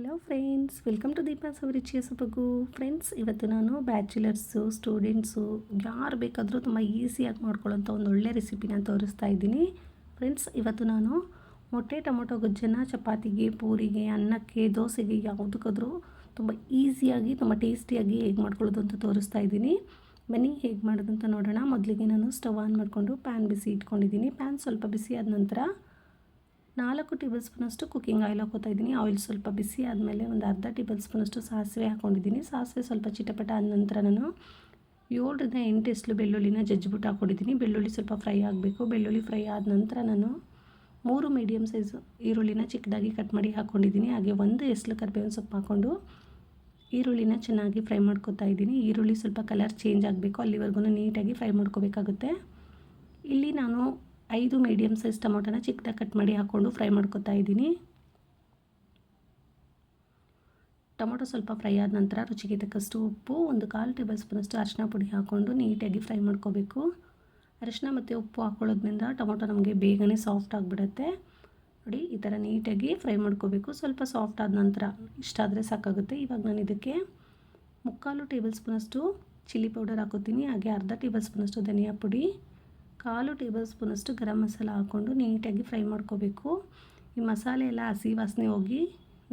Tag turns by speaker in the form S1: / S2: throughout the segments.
S1: Hello friends welcome to Deepa ಸವರಿಚಿಯ ಸೊಬಗು friends ಇವತ್ತು ನಾನು ಬ್ಯಾಚುಲರ್ಸು ಸ್ಟೂಡೆಂಟ್ಸು ಯಾರು ಬೇಕಾದರೂ ತುಂಬ ಈಸಿಯಾಗಿ ಮಾಡ್ಕೊಳ್ಳೋಂಥ ಒಂದು ಒಳ್ಳೆ ರೆಸಿಪಿನ ತೋರಿಸ್ತಾ ಇದ್ದೀನಿ. ಫ್ರೆಂಡ್ಸ್ ಇವತ್ತು ನಾನು ಮೊಟ್ಟೆ, ಟೊಮೊಟೊ, ಗೊಜ್ಜನ್ನು, ಚಪಾತಿಗೆ, ಪೂರಿಗೆ, ಅನ್ನಕ್ಕೆ, ದೋಸೆಗೆ ಯಾವುದಕ್ಕಾದರೂ ತುಂಬ ಈಸಿಯಾಗಿ ತುಂಬ ಟೇಸ್ಟಿಯಾಗಿ ಹೇಗೆ ಮಾಡ್ಕೊಳ್ಳೋದು ಅಂತ ತೋರಿಸ್ತಾ ಇದ್ದೀನಿ. ಬನ್ನಿ, ಹೇಗೆ ಮಾಡೋದು ಅಂತ ನೋಡೋಣ. ಮೊದಲಿಗೆ ನಾನು ಸ್ಟವ್ ಆನ್ ಮಾಡಿಕೊಂಡು ಪ್ಯಾನ್ ಬಿಸಿ ಇಟ್ಕೊಂಡಿದ್ದೀನಿ. ಪ್ಯಾನ್ ಸ್ವಲ್ಪ ಬಿಸಿ ಆದ ನಂತರ ನಾಲ್ಕು ಟೇಬಲ್ ಸ್ಪೂನಷ್ಟು ಕುಕ್ಕಿಂಗ್ ಆಯಿಲ್ ಹಾಕೋತಾ ಇದ್ದೀನಿ. ಆಯಿಲ್ ಸ್ವಲ್ಪ ಬಿಸಿ ಆದಮೇಲೆ ಒಂದು ಅರ್ಧ ಟೇಬಲ್ ಸ್ಪೂನಷ್ಟು ಸಾಸಿವೆ ಹಾಕೊಂಡಿದ್ದೀನಿ. ಸಾಸಿವೆ ಸ್ವಲ್ಪ ಚಿಟಪಟ ಆದ ನಂತರ ನಾನು ಏಳರಿಂದ ಎಂಟು ಎಸ್ಲು ಬೆಳ್ಳುಳ್ಳಿನ ಜಜ್ಜಿಬಿಟ್ಟು ಹಾಕೊಂಡಿದ್ದೀನಿ. ಬೆಳ್ಳುಳ್ಳಿ ಸ್ವಲ್ಪ ಫ್ರೈ ಆಗಬೇಕು. ಬೆಳ್ಳುಳ್ಳಿ ಫ್ರೈ ಆದ ನಂತರ ನಾನು ಮೂರು ಮೀಡಿಯಮ್ ಸೈಜು ಈರುಳ್ಳಿನ ಚಿಕ್ಕದಾಗಿ ಕಟ್ ಮಾಡಿ ಹಾಕ್ಕೊಂಡಿದ್ದೀನಿ ಹಾಗೆ ಒಂದು ಎಸ್ಲು ಕರಿಬೇವಿನ ಸೊಪ್ಪು ಹಾಕ್ಕೊಂಡು ಈರುಳ್ಳಿನ ಚೆನ್ನಾಗಿ ಫ್ರೈ ಮಾಡ್ಕೊತಾ ಇದ್ದೀನಿ. ಈರುಳ್ಳಿ ಸ್ವಲ್ಪ ಕಲರ್ ಚೇಂಜ್ ಆಗಬೇಕು. ಅಲ್ಲಿವರೆಗೂ ನೀಟಾಗಿ ಫ್ರೈ ಮಾಡ್ಕೋಬೇಕಾಗುತ್ತೆ. ಇಲ್ಲಿ ನಾನು ಐದು ಮೀಡಿಯಮ್ ಸೈಜ್ ಟೊಮೊಟೊನ ಚಿಕ್ಕದಾಗಿ ಕಟ್ ಮಾಡಿ ಹಾಕ್ಕೊಂಡು ಫ್ರೈ ಮಾಡ್ಕೊತಾ ಇದ್ದೀನಿ. ಟೊಮೊಟೊ ಸ್ವಲ್ಪ ಫ್ರೈ ಆದ ನಂತರ ರುಚಿಗೆ ತಕ್ಕಷ್ಟು ಉಪ್ಪು, ಒಂದು ಕಾಲು ಟೇಬಲ್ ಸ್ಪೂನಷ್ಟು ಅರಿಶಿನ ಪುಡಿ ಹಾಕ್ಕೊಂಡು ನೀಟಾಗಿ ಫ್ರೈ ಮಾಡ್ಕೋಬೇಕು. ಅರಿಶಿನ ಮತ್ತು ಉಪ್ಪು ಹಾಕ್ಕೊಳ್ಳೋದ್ರಿಂದ ಟೊಮೊಟೊ ನಮಗೆ ಬೇಗನೆ ಸಾಫ್ಟ್ ಆಗಿಬಿಡುತ್ತೆ. ನೋಡಿ, ಈ ಥರ ನೀಟಾಗಿ ಫ್ರೈ ಮಾಡ್ಕೋಬೇಕು. ಸ್ವಲ್ಪ ಸಾಫ್ಟ್ ಆದ ನಂತರ ಇಷ್ಟ ಆದರೆ ಸಾಕಾಗುತ್ತೆ. ಇವಾಗ ನಾನು ಇದಕ್ಕೆ ಮುಕ್ಕಾಲು ಟೇಬಲ್ ಸ್ಪೂನಷ್ಟು ಚಿಲ್ಲಿ ಪೌಡರ್ ಹಾಕೋತೀನಿ ಹಾಗೆ ಅರ್ಧ ಟೇಬಲ್ ಸ್ಪೂನಷ್ಟು ಧನಿಯಾ ಪುಡಿ. ಕಾಲು ಟೇಬಲ್ ಸ್ಪೂನಷ್ಟು ಗರಂ ಮಸಾಲ ಹಾಕ್ಕೊಂಡು ನೀಟಾಗಿ ಫ್ರೈ ಮಾಡ್ಕೋಬೇಕು. ಈ ಮಸಾಲೆ ಎಲ್ಲ ಹಸಿ ವಾಸನೆ ಹೋಗಿ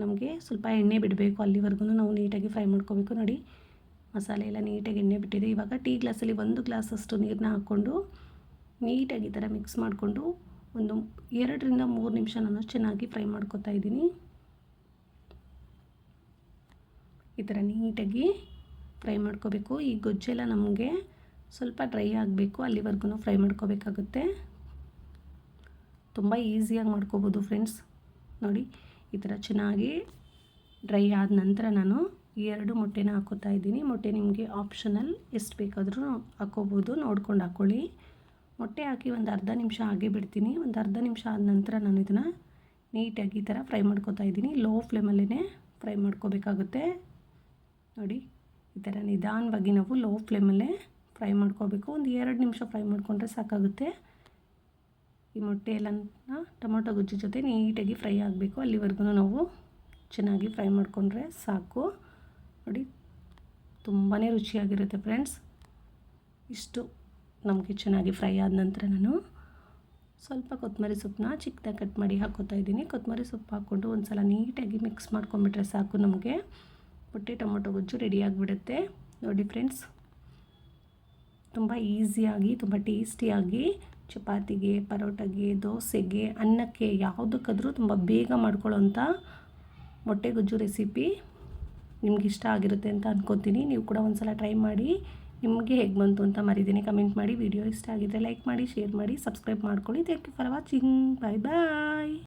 S1: ನಮಗೆ ಸ್ವಲ್ಪ ಎಣ್ಣೆ ಬಿಡಬೇಕು. ಅಲ್ಲಿವರೆಗೂ ನಾವು ನೀಟಾಗಿ ಫ್ರೈ ಮಾಡ್ಕೋಬೇಕು. ನೋಡಿ, ಮಸಾಲೆ ಎಲ್ಲ ನೀಟಾಗಿ ಎಣ್ಣೆ ಬಿಟ್ಟಿದೆ. ಇವಾಗ ಟೀ ಗ್ಲಾಸಲ್ಲಿ ಒಂದು ಗ್ಲಾಸಷ್ಟು ನೀರನ್ನ ಹಾಕ್ಕೊಂಡು ನೀಟಾಗಿ ಈ ಥರ ಮಿಕ್ಸ್ ಮಾಡಿಕೊಂಡು ಒಂದು ಎರಡರಿಂದ ಮೂರು ನಿಮಿಷ ನಾನು ಚೆನ್ನಾಗಿ ಫ್ರೈ ಮಾಡ್ಕೊತಾ ಇದ್ದೀನಿ. ಈ ಥರ ನೀಟಾಗಿ ಫ್ರೈ ಮಾಡ್ಕೋಬೇಕು. ಈ ಗೊಜ್ಜೆಲ್ಲ ನಮಗೆ ಸ್ವಲ್ಪ ಡ್ರೈ ಆಗಬೇಕು, ಅಲ್ಲಿವರೆಗೂ ಫ್ರೈ ಮಾಡ್ಕೋಬೇಕಾಗುತ್ತೆ. ತುಂಬ ಈಸಿಯಾಗಿ ಮಾಡ್ಕೋಬೋದು ಫ್ರೆಂಡ್ಸ್. ನೋಡಿ, ಈ ಥರ ಚೆನ್ನಾಗಿ ಡ್ರೈ ಆದ ನಂತರ ನಾನು ಎರಡು ಮೊಟ್ಟೆನ ಹಾಕೋತಾ ಇದ್ದೀನಿ. ಮೊಟ್ಟೆ ನಿಮಗೆ ಆಪ್ಷನಲ್ ಎಷ್ಟು ಬೇಕಾದರೂ ಹಾಕೋಬೋದು, ನೋಡ್ಕೊಂಡು ಹಾಕ್ಕೊಳ್ಳಿ ಮೊಟ್ಟೆ ಹಾಕಿ ಒಂದು ಅರ್ಧ ನಿಮಿಷ ಹಾಗೆ ಬಿಡ್ತೀನಿ. ಒಂದು ಅರ್ಧ ನಿಮಿಷ ಆದ ನಂತರ ನಾನು ಇದನ್ನು ನೀಟಾಗಿ ಈ ಥರ ಫ್ರೈ ಮಾಡ್ಕೋತಾ ಇದ್ದೀನಿ. ಲೋ ಫ್ಲೇಮಲ್ಲೇ ಫ್ರೈ ಮಾಡ್ಕೋಬೇಕಾಗುತ್ತೆ. ನೋಡಿ, ಈ ಥರ ನಿಧಾನವಾಗಿ ನಾವು ಲೋ ಫ್ಲೇಮಲ್ಲೇ ಫ್ರೈ ಮಾಡ್ಕೋಬೇಕು. ಒಂದು ಎರಡು ನಿಮಿಷ ಫ್ರೈ ಮಾಡಿಕೊಂಡ್ರೆ ಸಾಕಾಗುತ್ತೆ. ಈ ಮೊಟ್ಟೆ ಎಲ್ಲ ಟೊಮೊಟೊ ಗೊಜ್ಜು ಜೊತೆ ನೀಟಾಗಿ ಫ್ರೈ ಆಗಬೇಕು. ಅಲ್ಲಿವರೆಗೂ ನಾವು ಚೆನ್ನಾಗಿ ಫ್ರೈ ಮಾಡಿಕೊಂಡ್ರೆ ಸಾಕು. ನೋಡಿ ತುಂಬಾ ರುಚಿಯಾಗಿರುತ್ತೆ ಫ್ರೆಂಡ್ಸ್. ಇಷ್ಟು ನಮಗೆ ಚೆನ್ನಾಗಿ ಫ್ರೈ ಆದ ನಂತರ ನಾನು ಸ್ವಲ್ಪ ಕೊತ್ತಂಬರಿ ಸೊಪ್ಪನ್ನ ಚಿಕ್ಕದಾಗಿ ಕಟ್ ಮಾಡಿ ಹಾಕೋತಾ ಇದ್ದೀನಿ. ಕೊತ್ತಂಬರಿ ಸೊಪ್ಪು ಹಾಕ್ಕೊಂಡು ಒಂದು ಸಲ ನೀಟಾಗಿ ಮಿಕ್ಸ್ ಮಾಡ್ಕೊಂಬಿಟ್ರೆ ಸಾಕು ನಮಗೆ. ಮೊಟ್ಟೆ ಟೊಮೊಟೊ ಗೊಜ್ಜು ರೆಡಿ ಆಗಿಬಿಡುತ್ತೆ. ನೋಡಿ ಫ್ರೆಂಡ್ಸ್ ತುಂಬ ಈಸಿಯಾಗಿ, ತುಂಬ ಟೇಸ್ಟಿಯಾಗಿ ಚಪಾತಿಗೆ, ಪರೋಟಗೆ, ದೋಸೆಗೆ, ಅನ್ನಕ್ಕೆ ಯಾವುದಕ್ಕಾದರೂ ತುಂಬ ಬೇಗ ಮಾಡ್ಕೊಳ್ಳೋಂಥ ಮೊಟ್ಟೆ ಗೊಜ್ಜು ರೆಸಿಪಿ ನಿಮ್ಗೆ ಇಷ್ಟ ಆಗಿರುತ್ತೆ ಅಂತ ಅಂದ್ಕೊತೀನಿ ನೀವು ಕೂಡ ಒಂದು ಸಲ ಟ್ರೈ ಮಾಡಿ. ನಿಮಗೆ ಹೇಗೆ ಬಂತು ಅಂತ ಮರಿದಿನಿ ಕಮೆಂಟ್ ಮಾಡಿ. ವಿಡಿಯೋ ಇಷ್ಟ ಆಗಿದ್ದರೆ ಲೈಕ್ ಮಾಡಿ, ಶೇರ್ ಮಾಡಿ, ಸಬ್ಸ್ಕ್ರೈಬ್ ಮಾಡ್ಕೊಳ್ಳಿ. Thank you for watching. Bye bye.